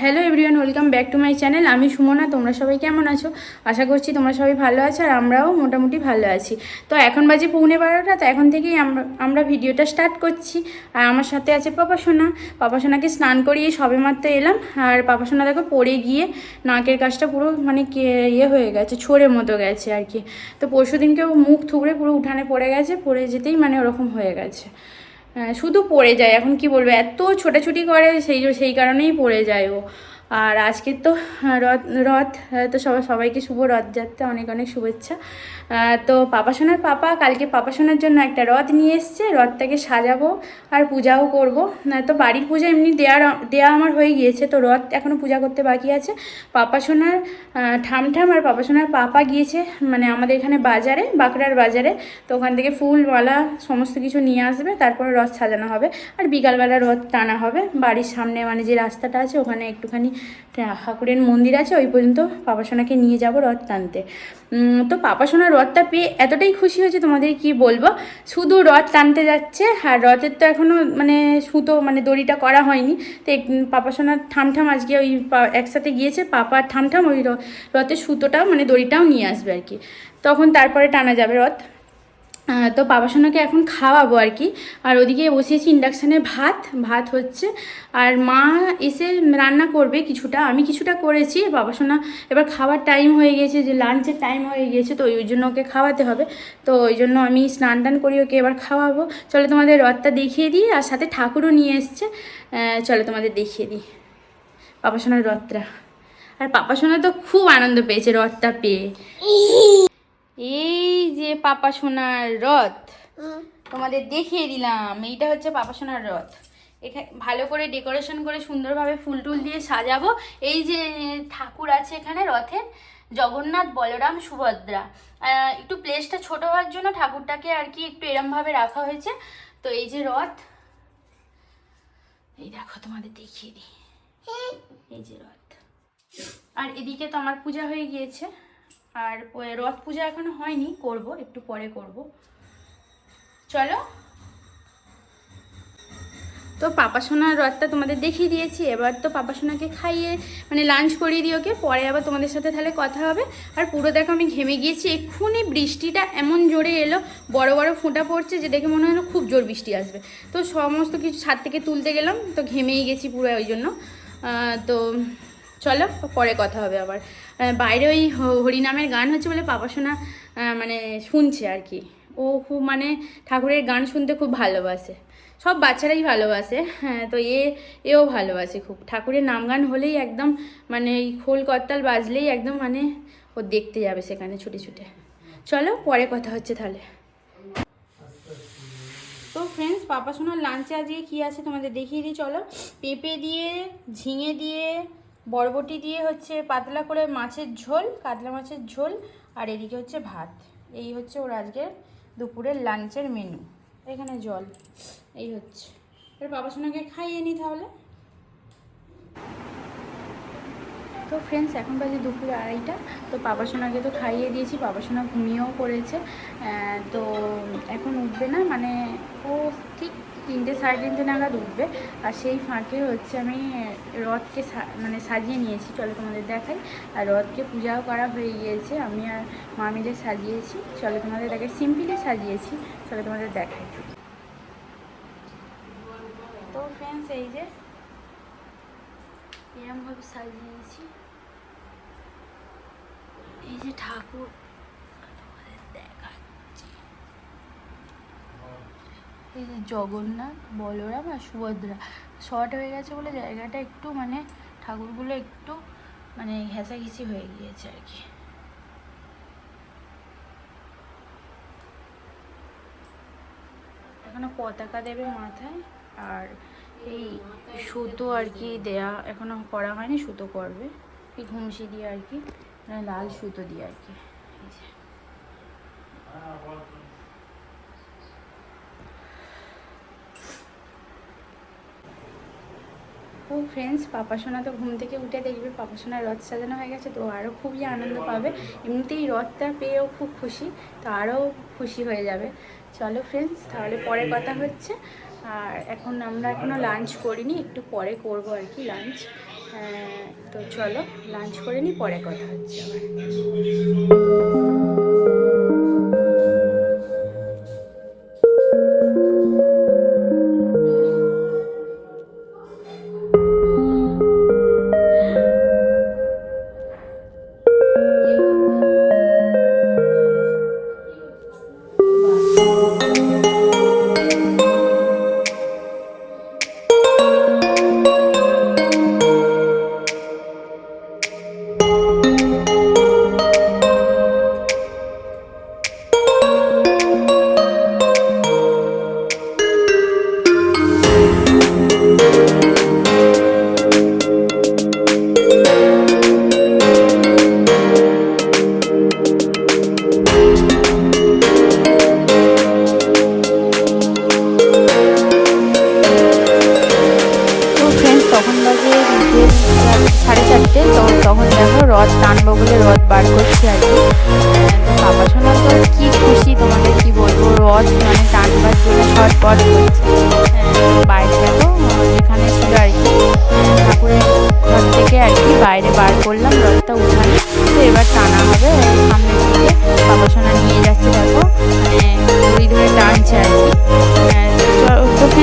Hello everyone welcome back to my channel আমি সুমনা, তোমরা সবাই কেমন আছো? আশা করছি তোমরা সবাই ভালো আছো আর আমরাও মোটামুটি ভালো আছি। তো এখন বাজে পৌনে বারোটা, তো এখন থেকেই আমরা আমরা ভিডিওটা স্টার্ট করছি। আর আমার সাথে আছে পাপা পাপাসোনাকে স্নান করিয়ে সবে মাত্র এলাম। আর পাপাসোনা দেখো পড়ে গিয়ে নাকের কাজটা পুরো মানে ইয়ে হয়ে গেছে ছোড়ের মতো গেছে আর কি। তো পরশু দিনকেও মুখ থুবড়ে পুরো উঠানে পড়ে গেছে, পড়ে যেতেই মানে ওরকম হয়ে গেছে। শুধু পড়ে যায়। এখন কি বলব? এত ছোটাছুটি করে সেই সেই কারণেই পড়ে যায় ও। আর আজকে তো রথ রথ তো সবাই সবাইকে শুভ রথযাত্রা, অনেক অনেক শুভেচ্ছা। তো পাপাসোনার পাপা, কালকে পাপাসোনার জন্য একটা রথ নিয়ে এসছে, রথটাকে সাজাবো আর পূজাও করব। তো বাড়ির পূজা এমনি দেওয়ার, দেওয়া আমার হয়ে গিয়েছে, তো রথ এখনও পূজা করতে বাকি আছে। পাপাসোনার ঠামঠাম আর পাপাসোনার পাপা গিয়েছে মানে আমাদের এখানে বাজারে, বাঁকড়ার বাজারে। তো ওখান থেকে ফুল, মালা, সমস্ত কিছু নিয়ে আসবে, তারপরে রথ সাজানো হবে। আর বিকালবেলা রথ টানা হবে, বাড়ির সামনে মানে যে রাস্তাটা আছে, ওখানে একটুখানি ঠাকুরের মন্দির আছে, ওই পর্যন্ত পাপাসোনাকে নিয়ে যাব রথ টানতে। তো পাপাসোনার রথটা পেয়ে এতটাই খুশি হয়েছে তোমাদের কি বলব? শুধু রথ টানতে যাচ্ছে, আর রথের তো এখনও মানে সুতো মানে দড়িটা করা হয়নি। তো পাপাসোনার ঠামঠাম আজকে ওই একসাথে গিয়েছে পাপার ঠামঠাম ওই রথের সুতোটাও মানে দড়িটাও নিয়ে আসবে আর কি। তখন তারপরে টানা যাবে রথ। তো বাবাসোনাকে এখন খাওয়াবো আর কি। আর ওদিকে বসিয়েছি ইন্ডাকশানে ভাত ভাত হচ্ছে। আর মা এসে রান্না করবে কিছুটা আমি কিছুটা করেছি। বাবাসোনা এবার খাওয়ার টাইম হয়ে গিয়েছে যে লাঞ্চের টাইম হয়ে গিয়েছে তো ওই জন্য ওকে খাওয়াতে হবে। তো ওই জন্য আমি স্নান টান করি ওকে এবার খাওয়াবো। চলো তোমাদের রথটা দেখিয়ে দিই আর সাথে ঠাকুরও নিয়ে এসছে। চলো তোমাদের দেখিয়ে দিই। পাপাসোনার রথটা। আর পাপাসোনা তো খুব আনন্দ পেয়েছে রথটা পেয়ে। এই যে পাপা সোনার রথ তোমাদের দেখিয়ে দিলাম এইটা হচ্ছে পাপা সোনার রথ। এখানে ভালো করে ডেকোরেশন করে সুন্দরভাবে ফুল টুল দিয়ে সাজাবো। এই যে ঠাকুর আছে এখানে রথে জগন্নাথ বলরাম সুভদ্রা। একটু প্লেসটা ছোট হওয়ার জন্য ঠাকুরটাকে আর কি একটু এরমভাবে রাখা হয়েছে। তো এই যে রথ এই দেখো তোমাদের দেখিয়ে দিই। এই যে রথ। আর এদিকে তো আমার পূজা হয়ে গিয়েছে। আর রথ পূজা এখনও হয়নি, করব, একটু পরে করব। চলো। তো পাপা সোনার রথটা তোমাদের দেখিয়ে দিয়েছি, এবার তো পাপা সোনাকে খাইয়ে মানে লাঞ্চ করিয়ে দিই ওকে, পরে আবার তোমাদের সাথে তাহলে কথা হবে। আর পুরো দেখো আমি ঘেমে গিয়েছি, এক্ষুনি বৃষ্টিটা এমন জোরে এলো, বড় বড় ফোঁটা পড়ছে যে দেখে মনে হলো খুব জোর বৃষ্টি আসবে। তো সমস্ত কিছু ছাদ থেকে তুলতে গেলাম, তো ঘেমেই গেছি পুরো ওই জন্য। তো চলো, পরে কথা হবে আবার। বাইরে ওই হরিনামের গান হচ্ছে বলে পাপা শোনা মানে শুনছে আর কি। ও খুব মানে ঠাকুরের গান শুনতে খুব ভালোবাসে। সব বাচ্চারাই ভালোবাসে হ্যাঁ তো এ, এও ভালোবাসে খুব। ঠাকুরের নাম গান হলেই একদম মানে এই খোল করতাল বাজলেই একদম মানে ও দেখতে যাবে সেখানে ছুটে ছুটে। চলো, পরে কথা হচ্ছে তাহলে। তো ফ্রেন্ডস পাপা সোনার লাঞ্চে আজকে কী আছে তোমাদের দেখিয়ে দিই, চলো। পেঁপে দিয়ে, ঝিঙে দিয়ে বরবটি দিয়ে হচ্ছে পাতলা করে মাছের ঝোল, কাতলা মাছের ঝোল, আর এদিকে হচ্ছে ভাত। এই হচ্ছে ওর আজকের দুপুরের লাঞ্চের মেনু এখানে জল। এই হচ্ছে। এবার বাবা সোনাকে খাইয়ে নিই তাহলে। তো ফ্রেন্ডস এখন বাজে দুপুর আড়াইটা। তো বাবা সোনাকে তো খাইয়ে দিয়েছি। বাবা সোনা ঘুমিয়েও পড়েছে। তো এখন উঠবে না। মানে ও ঠিক তিনটে সাড়ে তিনটে নাগাদ উঠবে। আর সেই ফাঁকে হচ্ছে আমি রথকে মানে সাজিয়ে নিয়েছি। চলো তোমাদের দেখাই। আর রথকে পূজাও করা হয়ে গিয়েছে। আমি আর মা মিলে সাজিয়েছি। চলো তোমাদের দেখাই। সিম্পলি সাজিয়েছি। চলো তোমাদের দেখাই। তো ফ্রেন্ডস এই যে এরমভাবে সাজিয়েছি। এই যে ঠাকুর তোমাদের দেখাচ্ছি এই যে জগন্নাথ, বলরাম আর সুভদ্রা। শর্ট হয়ে গেছে বলে জায়গাটা একটু মানে ঠাকুরগুলো একটু মানে ঘেঁষাঘেঁষি হয়ে গিয়েছে আর কি। এখনও পতাকা দেবে মাথায় আর এই সুতো আর কি দেয়া এখনও করা হয়নি, সুতো করবে এই ঘুমসি দিয়ে আর কি মানে লাল সুতো দিয়ে আর কি। এই যে। ফ্রেন্ডস পাপাসোনা তো ঘুম থেকে উঠে দেখবে পাপাসোনার রথ সাজানো হয়ে গেছে, তো আরও খুবই আনন্দ পাবে। এমনিতেই রথটা পেয়েও খুব খুশি, তো আরও খুশি হয়ে যাবে। চলো ফ্রেন্ডস তাহলে পরে কথা হচ্ছে। আর এখন আমরা এখনও লাঞ্চ করিনি, একটু পরে করব আর কি লাঞ্চ তো চলো লাঞ্চ করে নিই পরে কথা হচ্ছে আবার। সাড়ে তো তখন দেখো রথ টানবো বলে রথ বার করছি আর কি। বাবা শোনা তো কি খুশি তোমাদের কি বলব? রথ মানে টানবার জন্য ছটপট করছে আহ, বাইরে দেখো যেখানে ছিল আর কি। ঠাকুরের ঘর থেকে আর কি বাইরে বার করলাম রথটা উঠানে তো এবার টানা হবে সামনের দিকে। বাবা সোনা নিয়ে যাচ্ছে দেখো মানে ধরে টানছে আর কি। আহ, তো চ-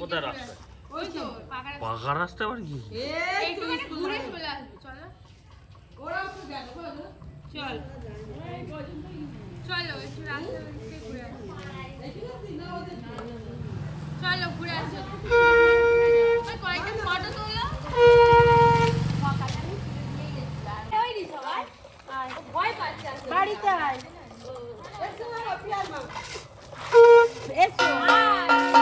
কোথায় রাস্তা পাকা রাস্তা আবার কি? চল চলো ঘুরে চলো ঘুরে ফটো তোলো বাড়িতে এসো।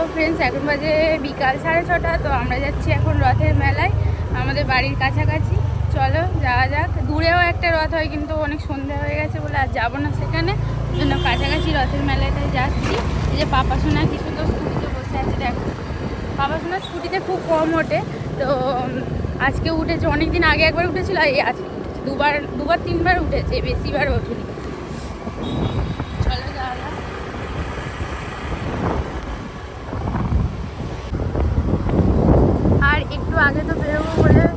তো ফ্রেন্ডস এখন বাজে বিকাল সাড়ে ছটা, তো আমরা যাচ্ছি এখন রথের মেলায়, আমাদের বাড়ির কাছাকাছি। চলো, যাওয়া যাক। দূরেও একটা রথ হয়, কিন্তু অনেক সন্ধ্যা হয়ে গেছে বলে আর যাব না সেখানে। ওই জন্য কাছাকাছি রথের মেলাটাই যাচ্ছি। এই যে পাপাসোনা কিছু তো স্কুটিতে বসে আছে, দেখো। পাপাসোনা স্কুটিতে খুব কম ওঠে, তো আজকে উঠেছে অনেক দিন আগে একবার উঠেছিল এই আজকে দুবার দুবার তিনবার উঠেছে, বেশিবার ওঠেনি। আগে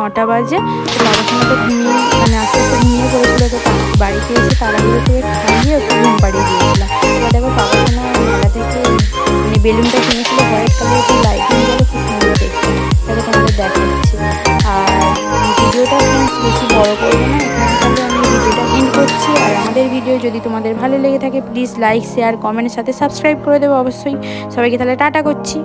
নটা বাজে। বাবার সঙ্গে তো ঘুমিয়ে মানে আস্তে আস্তে ঘুমিয়ে পড়েছিল তো বাড়িতে এসে তাড়াহুড়ো থেকে খাইয়ে একটু ঘুম পাড়িয়ে দিয়েছিলাম এবার দেখো বাবার সঙ্গে মেলা থেকে মানে বেলুনটা কিনেছিল, হোয়াইট কালারের লাইটিংগুলো খুব সুন্দর দেখতে। তাকে তোমাদের দেখাচ্ছি। আর ভিডিওটা বেশি বড় করব না, এখানে আমি ভিডিওটা করছি। আর আমাদের ভিডিও যদি তোমাদের ভালো লেগে থাকে প্লিজ লাইক শেয়ার কমেন্টের সাথে সাবস্ক্রাইব করে দেবো অবশ্যই। সবাইকে তাহলে টাটা করছি।